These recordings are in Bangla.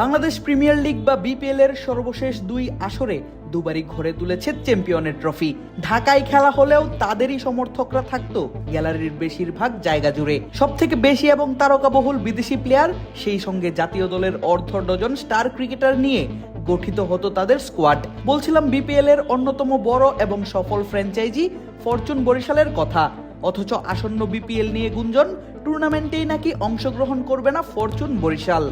বাংলাদেশ প্রিমিয়ার লিগ বা বিপিএল এর সর্বশেষ দুই আসরে দুবারই ঘরে তুলেছে চ্যাম্পিয়নের ট্রফি। ঢাকায় খেলা হলেও তাদেরই সমর্থকরা থাকতো গ্যালারির বেশিরভাগ জায়গা জুড়ে। সব থেকে বেশি এবং তারকাবহুল বিদেশি প্লেয়ার, সেই সঙ্গে জাতীয় দলের অর্ধ ডজন স্টার ক্রিকেটার নিয়ে গঠিত হতো তাদের স্কোয়াড। বলছিলাম বিপিএল এর অন্যতম বড় এবং সফল ফ্র্যাঞ্চাইজি ফরচুন বরিশালের কথা। অথচ আসন্ন বিপিএল নিয়ে গুঞ্জন, টুর্নামেন্টেই নাকি অংশগ্রহণ করবে না ফরচুন বরিশাল।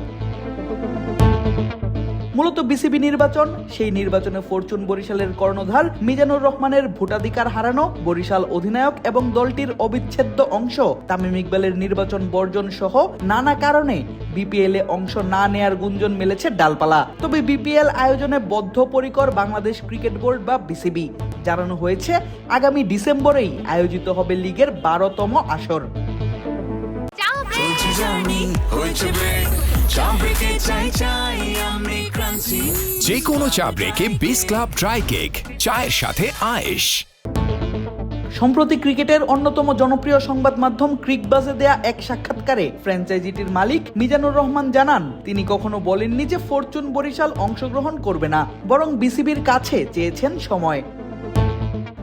মূলত বিসিবি নির্বাচন, সেই নির্বাচনে ফরচুন বরিশালের কর্ণধার মিজানুর রহমানের ভোটাধিকার হারানো বরিশাল অধিনায়ক এবং দলটির অবিচ্ছেদ্য অংশ তামিম ইকবালের নির্বাচন বর্জন সহ নানা কারণে বিপিএল এ অংশ না নেয়ার গুঞ্জন মেলেছে ডালপালা। তবে বিপিএল আয়োজনে বদ্ধপরিকর বাংলাদেশ ক্রিকেট বোর্ড বা বিসিবি। জানানো হয়েছে, আগামী ডিসেম্বরেই আয়োজিত হবে লিগের বারোতম আসর। চাই চাই আমি ক্রান্তি। যে কোনো চা ব্রেকে বিস ক্লাব ড্রাই কেক চায়ের সাথে আয়েশ। সম্প্রতি ক্রিকেটের অন্যতম জনপ্রিয় সংবাদ মাধ্যম ক্রিক বাজে দেয়া এক সাক্ষাৎকারে ফ্র্যাঞ্চাইজিটির মালিক মিজানুর রহমান জানান তিনি কখনো বলেননি যে ফরচুন বরিশাল অংশগ্রহণ করবে না বরং বিসিবির কাছে চেয়েছেন সময়।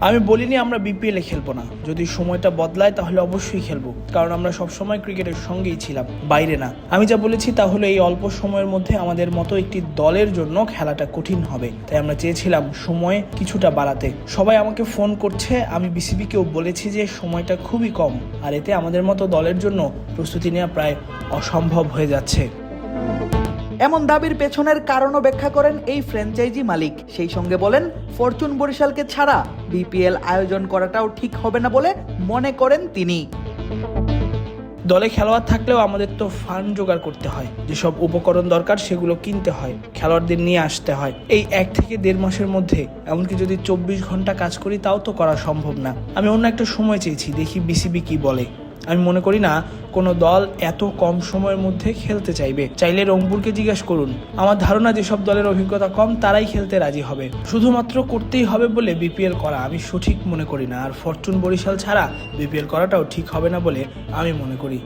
আমি বলিনি আমরা বিপিএলে খেলব না। যদি সময়টা বদলায় তাহলে অবশ্যই খেলব, কারণ আমরা সবসময় ক্রিকেটের সঙ্গেই ছিলাম, বাইরে না। আমি যা বলেছি তাহলে এই অল্প সময়ের মধ্যে আমাদের মতো একটি দলের জন্য খেলাটা কঠিন হবে। তাই আমরা চেয়েছিলাম সময় কিছুটা বাড়াতে। সবাই আমাকে ফোন করছে, আমি বিসিবিকেও বলেছি যে সময়টা খুবই কম, আর এতে আমাদের মতো দলের জন্য প্রস্তুতি নেওয়া প্রায় অসম্ভব হয়ে যাচ্ছে। এমন দাবির পেছনের কারণও ব্যাখ্যা করেন এই ফ্র্যাঞ্চাইজি মালিক। সেই সঙ্গে বলেন, ফরচুন বরিশালকে ছাড়া বিপিএল আয়োজন করাটাও ঠিক হবে না বলে মনে করেন তিনি। দলে খেলোয়াড় থাকলেও আমাদের তো ফান্ড জোগাড় করতে হয়। যেসব উপকরণ দরকার সেগুলো কিনতে হয়, খেলোয়াড়দের নিয়ে আসতে হয়। এই এক থেকে দেড় মাসের মধ্যে, এমনকি যদি চব্বিশ ঘণ্টা কাজ করি তাও তো করা সম্ভব না। আমি অন্য একটা সময় চেয়েছি, দেখি বিসিবি কি বলে। আমি মনে করি না কোনো দল এত কম সময়ের মধ্যে খেলতে চাইবে। চাইলে রংপুরকে জিজ্ঞাসা করুন। আমার ধারণা, যেসব দলের অভিজ্ঞতা কম, তারাই খেলতে রাজি হবে। শুধুমাত্র করতেই হবে বলে বিপিএল করা আমি সঠিক মনে করি না। আর ফরচুন বরিশাল ছাড়া বিপিএল করাটাও ঠিক হবে না বলে আমি মনে করি।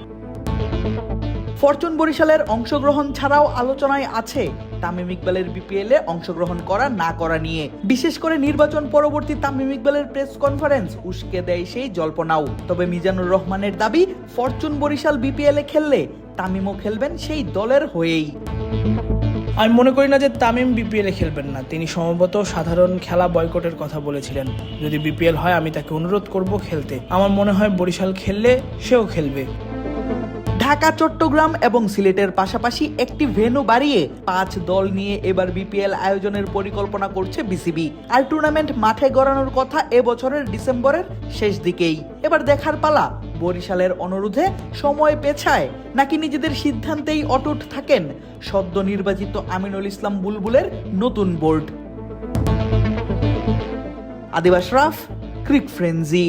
ফরচুন বরিশালের অংশগ্রহণ ছাড়াও আলোচনায় আছে তামিম ইকবালের বিপিএল অংশগ্রহণ করা না করা নিয়ে। বিশেষ করে নির্বাচন পরবর্তী তামিম ইকবালের প্রেস কনফারেন্স উস্কে দেয় সেই জল্পনাও। তবে মিজানুর রহমানের দাবি, ফরচুন বরিশাল বিপিএল খেললে তামিমও খেলবেন সেই দলের হয়েই। আমি মনে করি না যে তামিম বিপিএল খেলবেন না। তিনি সম্ভবত সাধারণ খেলা বয়কটের কথা বলেছিলেন। যদি বিপিএল হয়, আমি তাকে অনুরোধ করব খেলতে। আমার মনে হয় বরিশাল খেললে সেও খেলবে। ঢাকা, চট্টগ্রাম এবং সিলেটের পাশাপাশি একটি ভেন্যু বাড়িয়ে পাঁচ দল নিয়ে এবার বিপিএল আয়োজনের পরিকল্পনা করছে বিসিবি। আর টুর্নামেন্ট মাঠে গড়ানোর কথা এবছরের ডিসেম্বরের শেষ দিকেই। এবার দেখার পালা, বরিশালের অনুরোধে সময় পেছায়, নাকি নিজেদের সিদ্ধান্তেই অটুট থাকেন সদ্য নির্বাচিত আমিনুল ইসলাম বুলবুলের নতুন বোর্ড। আদিবাস রাফ, ক্রিক ফ্রেন্জি